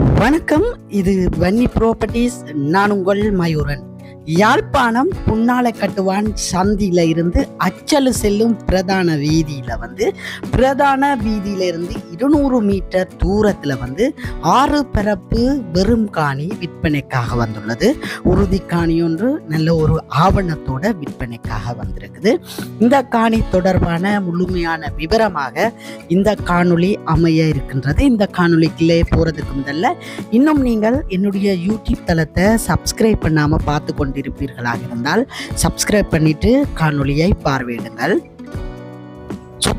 வணக்கம் இது வன்னி ப்ராப்பர்ட்டிஸ் நான் உங்கள் மயூரன். யாழ்ப்பாணம் புன்னாலை கட்டுவான் சந்தியில இருந்து அச்சலு செல்லும் பிரதான வீதியில வந்து பிரதான வீதியில இருந்து இருநூறு மீட்டர் தூரத்துல வந்து ஆறு பரப்பு வெறும் காணி விற்பனைக்காக வந்துள்ளது. உறுதி காணி ஒன்று நல்ல ஒரு ஆவணத்தோட விற்பனைக்காக வந்திருக்குது. இந்த காணி தொடர்பான முழுமையான விவரமாக இந்த காணொளி அமைய இருக்கின்றது. இந்த காணொளிக்குள்ளே போறதுக்கு முதல்ல இன்னும் நீங்கள் என்னுடைய யூடியூப் தளத்தை சப்ஸ்கிரைப் பண்ணாமல் பார்த்து கொண்டிருப்பீர்களாக இருந்தால் சப்ஸ்கிரைப் பண்ணிவிட்டு காணொலியை பார்வையிடுங்கள்.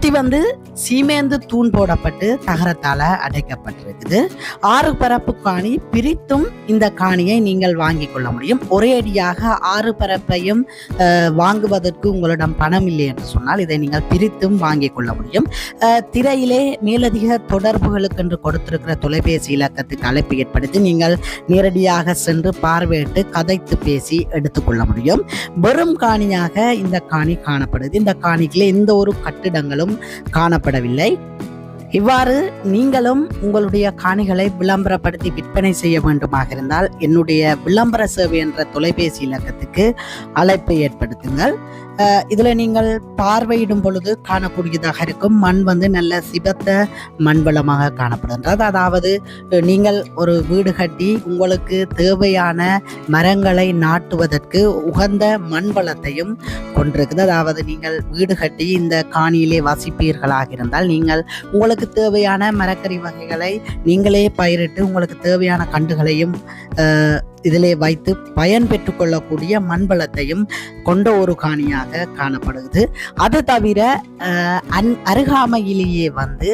சுற்றி வந்து சீமேந்து தூண் போடப்பட்டு தகரத்தால் அடைக்கப்பட்டிருக்குது. ஆறு பரப்பு காணி பிரித்தும் இந்த காணியை நீங்கள் வாங்கிக் கொள்ள முடியும். ஒரே அடியாக ஆறு பரப்பையும் வாங்குவதற்கு உங்களிடம் பணம் இல்லை என்று சொன்னால் இதை நீங்கள் பிரித்தும் வாங்கிக் கொள்ள முடியும். திரையிலே மேலதிக தொடர்புகளுக்கு என்று கொடுத்திருக்கிற தொலைபேசி இலக்கத்துக்கு அழைப்பு ஏற்படுத்தி நீங்கள் நேரடியாக சென்று பார்வையிட்டு கதைத்து பேசி எடுத்துக்கொள்ள முடியும். வெறும் காணியாக இந்த காணி காணப்படுது. இந்த காணிக்குள்ள எந்த ஒரு கட்டிடங்களும் காணப்படவில்லை. இவ்வாறு நீங்களும் உங்களுடைய காணிகளை விளம்பரப்படுத்தி விற்பனை செய்ய வேண்டுமாக இருந்தால் என்னுடைய விளம்பர சேவை என்ற தொலைபேசி இலக்கத்துக்கு அழைப்பை ஏற்படுத்துங்கள். இதில் நீங்கள் பார்வையிடும் பொழுது காணக்கூடியதாக இருக்கும். மண் வந்து நல்ல சிபத்த மண் வளமாக காணப்படுகின்றது. அதாவது நீங்கள் ஒரு வீடு கட்டி உங்களுக்கு தேவையான மரங்களை நாட்டுவதற்கு உகந்த மண் வளத்தையும் கொண்டிருக்குது. அதாவது நீங்கள் வீடு கட்டி இந்த காணியிலே வசிப்பீர்களாக இருந்தால் நீங்கள் உங்களுக்கு தேவையான மரக்கறி வகைகளை நீங்களே பயிரிட்டு உங்களுக்கு தேவையான கண்டுகளையும் இதிலே வைத்து பயன் பெற்றுக்கொள்ளக்கூடிய மண்வளத்தையும் கொண்ட ஒரு காணியாக காணப்படுகிறது. அது தவிர அந் அன் அருகாமையிலேயே வந்து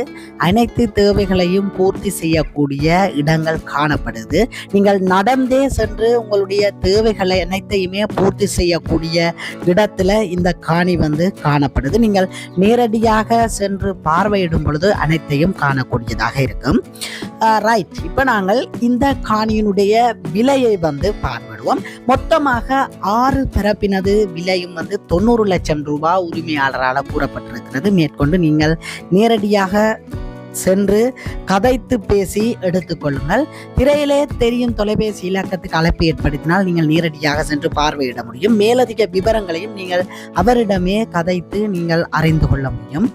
அனைத்து தேவைகளையும் பூர்த்தி செய்யக்கூடிய இடங்கள் காணப்படுது நீங்கள் நடந்தே சென்று உங்களுடைய தேவைகளை அனைத்தையுமே பூர்த்தி செய்யக்கூடிய இடத்துல இந்த காணி வந்து காணப்படுது. நீங்கள் நேரடியாக சென்று பார்வையிடும் பொழுது அனைத்தையும் காணக்கூடியதாக இருக்கும். ரைட் இப்போ நாங்கள் இந்த காணியினுடைய விலையை வந்து பார்வையிடுவோம். மொத்தமாக ஆறு பரப்பினது விலையும் வந்து தொண்ணூறு லட்சம் ரூபாய் உரிமையாளரால் கூறப்பட்டிருக்கிறது. மேற்கொண்டு நீங்கள் நேரடியாக சென்று கதைத்து பேசி எடுத்துக்கொள்ளுங்கள் திரையிலே தெரியும் தொலைபேசி இலக்கத்துக்கு அழைப்பு ஏற்படுத்தினால் நீங்கள் நேரடியாக சென்று பார்வையிட முடியும். மேலதிக விவரங்களையும் நீங்கள் அவரிடமே கதைத்து நீங்கள் அறிந்து கொள்ள முடியும்.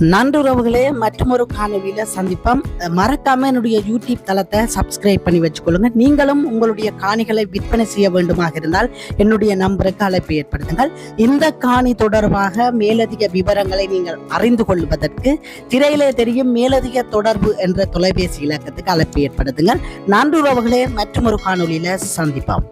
நன்றுறவுகளே மற்றொரு காணொலியில சந்திப்போம். மறக்காம என்னுடைய யூடியூப் தளத்தை சப்ஸ்கிரைப் பண்ணி வச்சுக்கொள்ளுங்க. நீங்களும் உங்களுடைய காணிகளை விற்பனை செய்ய வேண்டுமாக இருந்தால் என்னுடைய நம்பருக்கு அழைப்பு ஏற்படுத்துங்கள். இந்த காணி தொடர்பாக மேலதிக விவரங்களை நீங்கள் அறிந்து கொள்வதற்கு திரையிலே தெரியும் மேலதிக தொடர்பு என்ற தொலைபேசி இலக்கத்துக்கு அழைப்பு ஏற்படுத்துங்கள். நன்றுறவுகளே மற்றொரு காணொலியில சந்திப்போம்.